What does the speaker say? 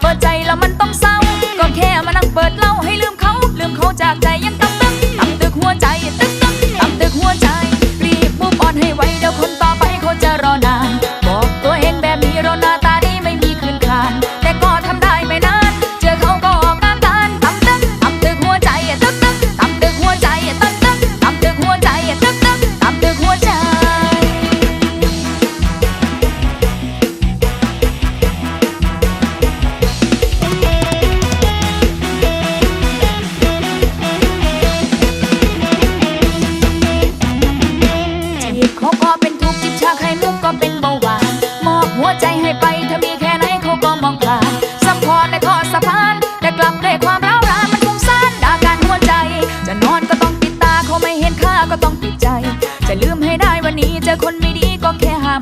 เปิดใจแล้วมันต้องเศร้า ก็แค่มานั่งเปิดเล่าให้ลืมเขา ลืมเขาจากใจยังต้อง เขาก็เป็นทุกข์จิบชาใข่มุกก็เป็นเบาหวานมอบหัวใจให้ไปถ้ามีแค่ไหนเขาก็มองผ่านสัพพอในข้อสะพาน แต่กลับด้ความร้าวรานมันฟุ้งซ่านด่าการหัวใจ จะนอนก็ต้องปิดตาเขาไม่เห็นค่าก็ต้องปิดใจ จะลืมให้ได้วันนี้เจอคนไม่ดี